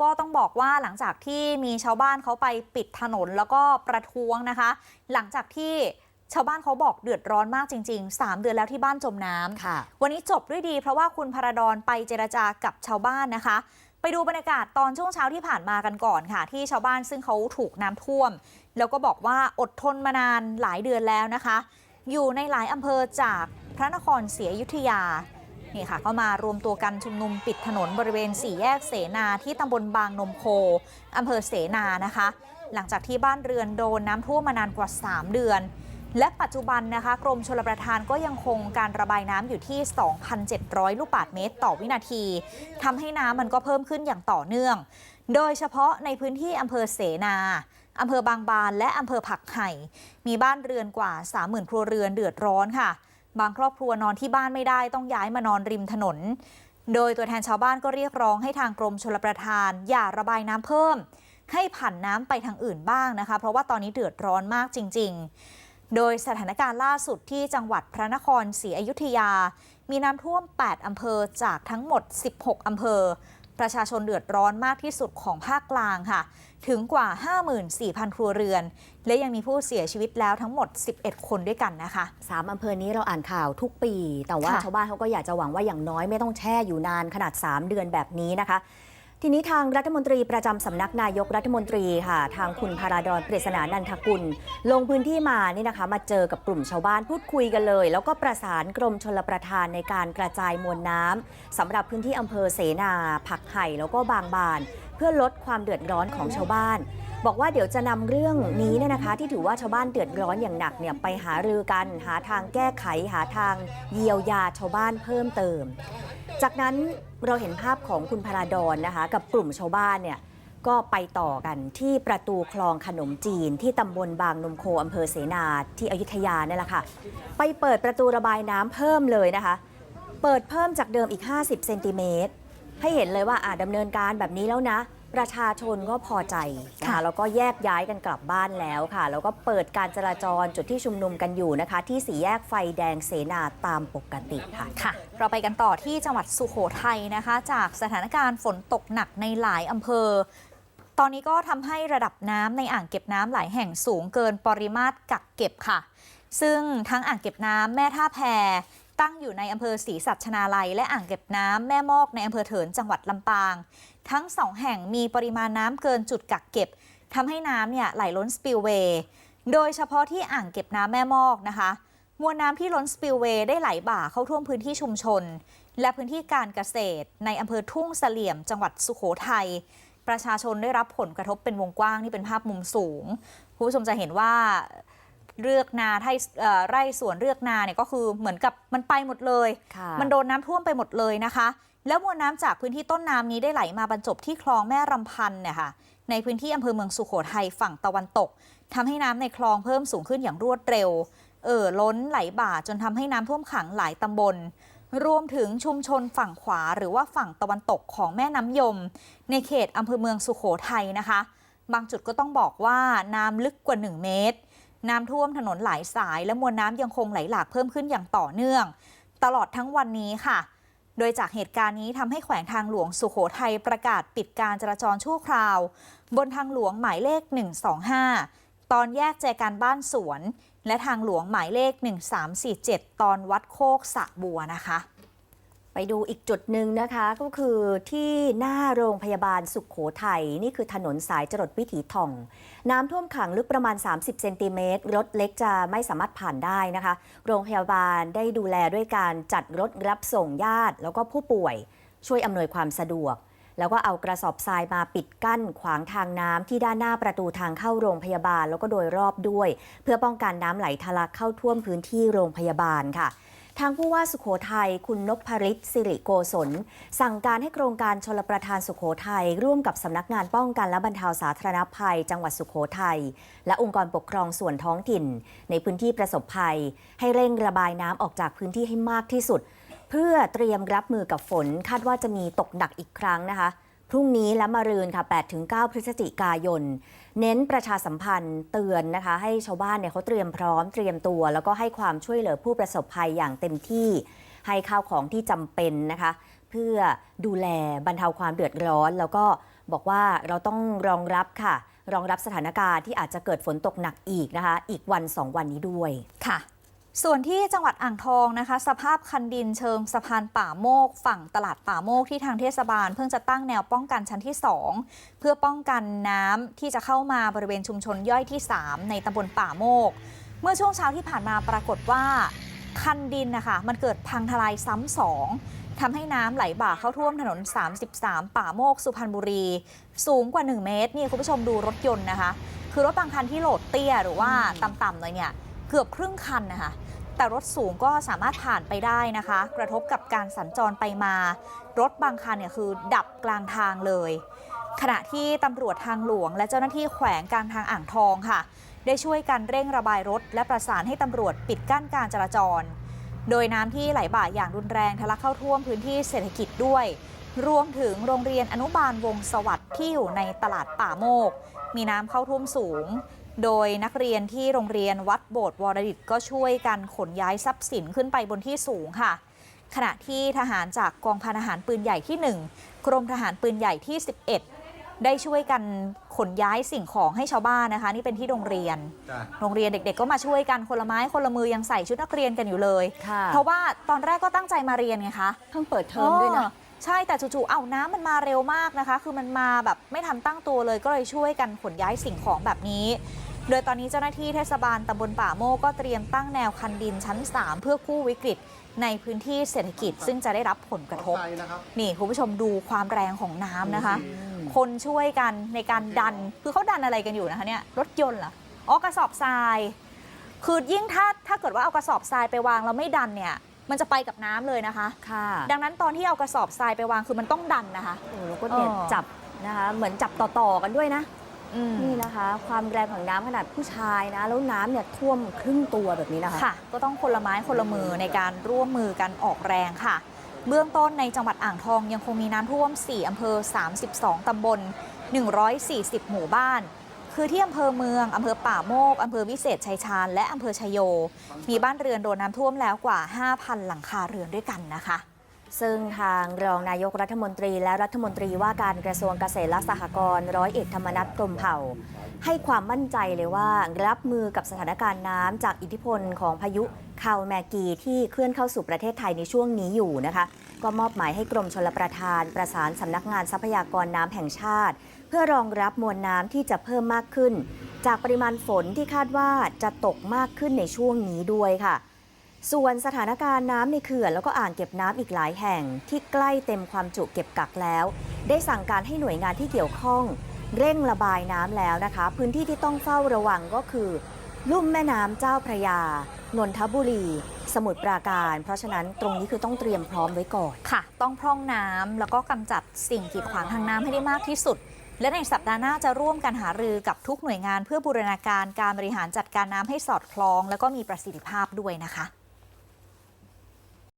ก็ต้องบอกว่าหลังจากที่มีชาวบ้านเขาไปปิดถนนแล้วก็ประท้วงนะคะ หลังจากที่ชาวบ้านเขาบอกเดือดร้อนมากจริง ๆ 3 เดือนแล้วที่บ้านจมน้ำค่ะวันนี้จบด้วยดีเพราะว่าคุณพระดอนไปเจรจากับชาวบ้านนะคะ ไปดูบรรยากาศตอนช่วงเช้าที่ผ่านมากันก่อนค่ะ ที่ชาวบ้านซึ่งเขาถูกน้ำท่วม แล้วก็บอกว่าอดทนมานานหลายเดือนแล้วนะคะ อยู่ในหลายอำเภอจากพระนครศรีอยุธยา นี่ค่ะก็มารวมตัวกันชุมนุมปิดถนนบริเวณสี่แยกเสนาที่ตำบลบางนมโคอำเภอเสนานะคะ หลังจากที่บ้านเรือนโดนน้ำท่วมมานานกว่า 3 เดือน และปัจจุบันนะคะ กรมชลประทานก็ยังคงการระบายน้ำอยู่ที่ 2,700 ลูกบาศก์เมตรต่อวินาทีทำให้น้ำมันก็เพิ่มขึ้นอย่างต่อเนื่อง โดยเฉพาะในพื้นที่อำเภอเสนาอำเภอบางบานและอำเภอผักไห่ มีบ้านเรือนกว่า 30,000 ครัวเรือนเดือดร้อนค่ะ บางครอบครัวนอนที่บ้านไม่ได้ต้องย้ายมานอนริมถนน โดยตัวแทนชาวบ้านก็เรียกร้องให้ทางกรมชลประทาน อย่าระบายน้ำเพิ่ม ให้ผ่านน้ำไปทางอื่นบ้างนะคะ เพราะว่าตอนนี้เดือดร้อนมากจริง ๆ โดยสถานการณ์ล่าสุดที่จังหวัดพระนครศรีอยุธยา มีน้ำท่วม 8 อำเภอจากทั้งหมด 16 อำเภอ ประชาชนเดือดร้อนมากที่สุดของภาคกลางค่ะ ถึงกว่า 54,000 ครัวเรือน และยังมีผู้เสียชีวิตแล้วทั้งหมด 11 คนด้วยกันนะคะสามอำเภอนี้เราอ่านข่าวทุกปี แต่ว่าค่ะชาวบ้านเขาก็อยากจะหวังว่าอย่างน้อยไม่ต้องแช่อยู่นานขนาด 3 เดือนแบบนี้นะคะ ทีนี้ทางรัฐมนตรีประจำสำนักนายกรัฐมนตรีค่ะ ทางคุณพาราดอนปริศนานันทกุล ลงพื้นที่มานี่นะคะ มาเจอกับกลุ่มชาวบ้านพูดคุยกันเลย แล้วก็ประสานกรมชลประทานในการกระจายมวลน้ำสำหรับพื้นที่อำเภอเสนา ผักไห่แล้วก็บางบาน เพื่อลดความเดือดร้อนของชาวบ้าน บอกว่าเดี๋ยวจะนำเรื่องนี้เนี่ยนะคะ ที่ถือว่าชาวบ้านเดือดร้อนอย่างหนักเนี่ยไปหารือกันหาทางแก้ไขหาทางเยียวยาชาวบ้านเพิ่มเติม จากนั้นเราเห็นภาพของคุณพราดอนนะคะ กับกลุ่มชาวบ้านเนี่ยก็ไปต่อกันที่ประตูคลองขนมจีน ที่ตำบลบางนมโคอำเภอเสนาที่อยุธยาเนี่ยแหละค่ะ ไปเปิดประตูระบายน้ำเพิ่มเลยนะคะ เปิดเพิ่มจากเดิมอีก 50 เซนติเมตรให้เห็นเลยว่าอ่าดำเนินการแบบนี้แล้วนะ ประชาชนก็พอใจนะคะค่ะแล้วก็แยกย้ายกันกลับบ้านแล้วค่ะ แล้วก็เปิดการจราจรจุดที่ชุมนุมกันอยู่นะคะ ที่สี่แยกไฟแดงเสนาตามปกติค่ะค่ะ เราไปกันต่อที่จังหวัดสุโขทัยนะคะ จากสถานการณ์ฝนตกหนักในหลายอำเภอตอนนี้ก็ทำให้ระดับน้ำในอ่างเก็บน้ำหลายแห่งสูงเกินปริมาตรกักเก็บค่ะ ซึ่งทั้งอ่างเก็บน้ำแม่ท่าแพ ตั้งอยู่ในอำเภอศรีสัชนาลัย และอ่างเก็บน้ำแม่มอกในอำเภอเถินจังหวัดลำปาง ทั้งสองแห่งมีปริมาณน้ำเกินจุดกักเก็บทำให้น้ำเนี่ยไหลล้นสปิลเวย์โดยเฉพาะที่อ่างเก็บน้ำแม่มอกนะคะมวลน้ำที่ล้นสปิลเวย์ได้ไหลบ่าเข้าท่วมพื้นที่ชุมชน และพื้นที่การเกษตร ในอำเภอทุ่งเสลี่ยม จังหวัดสุโขทัยประชาชนได้รับผลกระทบเป็นวงกว้างนี่เป็นภาพมุมสูงคุณผู้ชมจะเห็นว่า เรือกนาไร่เอ่อไร่สวนเรือกนาเนี่ยก็คือเหมือนกับมันไปหมดเลยค่ะมันโดนน้ำท่วมไปหมดเลยนะคะ แล้วมวลน้ำจากพื้นที่ต้นน้ำนี้ได้ไหลมาบรรจบที่คลองแม่รำพันธ์เนี่ยค่ะในพื้นที่อำเภอเมืองสุโขทัยฝั่งตะวันตกทำให้น้ำในคลองเพิ่มสูงขึ้นอย่างรวดเร็ว เอ่อล้นไหลบ่าจนทำให้น้ำท่วมขังหลายตำบลรวมถึงชุมชนฝั่งขวาหรือว่าฝั่งตะวันตกของแม่น้ำยม ในเขตอำเภอเมืองสุโขทัยนะคะ บางจุดก็ต้องบอกว่าน้ำลึกกว่า 1 เมตร น้ำท่วมถนนหลายสาย และมวลน้ำยังคงไหลหลากเพิ่มขึ้นอย่างต่อเนื่อง ตลอดทั้งวันนี้ค่ะ โดยจากเหตุการณ์นี้ทำให้แขวงทางหลวงสุโขทัยประกาศปิดการจราจรชั่วคราว บนทางหลวงหมายเลข 125 ตอนแยกแจกันบ้านสวน และทางหลวงหมายเลข 1347 ตอนวัดโคกสะบัวนะคะ ไปดูอีกจุดหนึ่งนะคะก็คือที่หน้าโรงพยาบาลสุขโขทัยนี่คือถนนสายจรดวิถีทอง น้ำท่วมขังลึกประมาณ 30 เซนติเมตรรถเล็กจะไม่สามารถผ่านได้นะคะ โรงพยาบาลได้ดูแลด้วยการจัดรถรับส่งญาติ แล้วก็ผู้ป่วย ช่วยอำนวยความสะดวก แล้วก็เอากระสอบทรายมาปิดกั้นขวางทางน้ำที่ด้านหน้าประตูทางเข้าโรงพยาบาล แล้วก็โดยรอบด้วย เพื่อป้องกันน้ำไหลทะลักเข้าท่วมพื้นที่โรงพยาบาลค่ะ ทางผู้ว่าสุขโขทัยคุณนพริตสิริโกศลสั่งการให้โครงการชลประทานสุขโขทัยร่วมกับสำนักงานป้องกันและบรรเทาสาธารณภัย จังหวัดสุขโขทัยและองค์กรปกครองส่วนท้องถิ่น ในพื้นที่ประสบภัย ให้เร่งระบายน้ำออกจากพื้นที่ให้มากที่สุด เพื่อเตรียมรับมือกับฝนคาดว่าจะมีตกหนักอีกครั้งนะคะ พรุ่งนี้และมะรืนค่ะ8-9พฤศจิกายน เน้นประชาสัมพันธ์เตือนนะคะ ให้ชาวบ้านเนี่ยเขาเตรียมพร้อมเตรียมตัว แล้วก็ให้ความช่วยเหลือผู้ประสบภัยอย่างเต็มที่ ให้ข้าวของที่จำเป็นนะคะ เพื่อดูแลบรรเทาความเดือดร้อน แล้วก็บอกว่าเราต้องรองรับค่ะ รองรับสถานการณ์ที่อาจจะเกิดฝนตกหนักอีกนะคะ อีกวันสองวันนี้ด้วยค่ะ ส่วนที่จังหวัดอ่างทองนะคะ สภาพคันดินเชิงสะพานป่าโมก ฝั่งตลาดป่าโมกที่ทางเทศบาล เพิ่งจะตั้งแนวป้องกันชั้นที่ 2 เพื่อป้องกันน้ำที่จะเข้ามาบริเวณชุมชนย่อยที่ 3 ในตำบลป่าโมก เมื่อช่วงเช้าที่ผ่านมาปรากฏว่า คันดินนะคะมันเกิดพังทลายซ้ำสองทำให้น้ำไหลบ่าเข้าท่วมถนน 33 ป่าโมก สุพรรณบุรี สูงกว่า 1 เมตรนี่คุณผู้ชมดูรถยนต์นะคะ คือรถบางคันที่โหลดเตี้ยหรือว่าต่ำๆเลยเนี่ย เกือบครึ่งคันนะคะแต่รถสูงก็สามารถผ่านไปได้นะคะ กระทบกับการสัญจรไปมา รถบางคันเนี่ยคือดับกลางทางเลย ขณะที่ตำรวจทางหลวง และเจ้าหน้าที่แขวงการทางอ่างทองค่ะ ได้ช่วยกันเร่งระบายรถ และประสานให้ตำรวจปิดกั้นการจราจร โดยน้ำที่ไหลบ่าอย่างรุนแรงทะลักเข้าท่วมพื้นที่เศรษฐกิจด้วย รวมถึงโรงเรียนอนุบาลวงสวัสดิ์ที่อยู่ในตลาดป่าโมก มีน้ำเข้าท่วมสูง โดยนักเรียนที่โรงเรียนวัดโบสถ์วรดิตก็ช่วยกันขนย้ายทรัพย์สินขึ้นไปบนที่สูงค่ะ ขณะที่ทหารจากกองพันอาหารปืนใหญ่ที่ 1 กรมทหารปืนใหญ่ที่ 11 ได้ช่วยกันขนย้ายสิ่งของให้ชาวบ้านนะคะ นี่เป็นที่โรงเรียนจ้ะโรงเรียนเด็กๆ ก็มาช่วยกันคนละไม้คนละมือยังใส่ชุดนักเรียนกันอยู่เลยค่ะเพราะว่าตอนแรกก็ตั้งใจมาเรียนไงคะเพิ่งเปิดเทอมด้วยนะเออ ใช่แต่จู่ๆเอาน้ำมันมาเร็วมากนะคะ คือมันมาแบบไม่ทันตั้งตัวเลยก็เลยช่วยกันขนย้ายสิ่งของแบบนี้ โดยตอนนี้เจ้าหน้าที่เทศบาลตำบลป่าโมกก็เตรียมตั้งแนวคันดินชั้น 3 เพื่อกู้วิกฤตในพื้นที่เศรษฐกิจซึ่งจะได้รับผลกระทบไปนะครับนี่คุณผู้ชมดูความแรงของน้ำนะคะอืมคนช่วยกันในการดันคือเขาดันอะไรกันอยู่นะคะเนี่ยรถยนต์เหรออ๋อกระสอบทราย คือยิ่งถ้าถ้าเกิดว่าเอากระสอบทรายไปวางแล้วไม่ดันเนี่ย มันจะไปกับน้ำเลยนะคะ ค่ะดังนั้นตอนที่เอากระสอบทรายไปวางคือมันต้องดันนะคะ โอ้แล้วก็เนี่ยเออ จับนะคะ เหมือนจับต่อๆกันด้วยนะ อืมนี่นะคะ ความแรงของน้ำขนาดผู้ชายนะ แล้วน้ำเนี่ยท่วมครึ่งตัวแบบนี้นะคะ ค่ะ ก็ต้องคนละไม้คนละมือในการร่วมมือกันออกแรงค่ะ เบื้องต้นในจังหวัดอ่างทองยังคงมีน้ำท่วม 4 อำเภอ 32 ตำบล 140 หมู่บ้าน คือที่อำเภอเมืองอำเภอป่าโมกอำเภอวิเศษชัยชาญ และอำเภอชยโย มีบ้านเรือนโดนน้ำท่วมแล้วกว่า 5,000 หลังคาเรือนด้วยกันนะคะ ซึ่งทางรองนายกรัฐมนตรีและรัฐมนตรีว่าการกระทรวงเกษตรและสหกรณ์ร้อยเอกธรรมนัฐพรมเผ่า ให้ความมั่นใจเลยว่ารับมือกับสถานการณ์น้ำจากอิทธิพลของพายุคาวแมกีที่เคลื่อนเข้าสู่ประเทศไทยในช่วงนี้อยู่นะคะ ก็มอบหมายให้กรมชลประทาน ประสานสำนักงานทรัพยากรน้ำแห่งชาติ เพื่อรองรับมวลน้ำที่จะเพิ่มมากขึ้น จากปริมาณฝนที่คาดว่าจะตกมากขึ้นในช่วงนี้ด้วยค่ะ ส่วนสถานการณ์น้ำในเขื่อนแล้วก็อ่างเก็บน้ำอีกหลายแห่ง ที่ใกล้เต็มความจุเก็บกักแล้ว ได้สั่งการให้หน่วยงานที่เกี่ยวข้อง เร่งระบายน้ำแล้วนะคะ พื้นที่ที่ต้องเฝ้าระวังก็คือ ลุ่มแม่น้ำเจ้าพระยา นนทบุรี สมุทรปราการ เพราะฉะนั้นตรงนี้คือต้องเตรียมพร้อมไว้ก่อน ค่ะ ต้องพร่องน้ำแล้วก็กำจัดสิ่งกีดขวางทางน้ำให้ได้มากที่สุด และในสัปดาห์หน้าจะร่วมกันหารือกับทุกหน่วยงานเพื่อบูรณาการการบริหารจัดการน้ำให้สอดคล้อง แล้วก็มีประสิทธิภาพด้วยนะคะ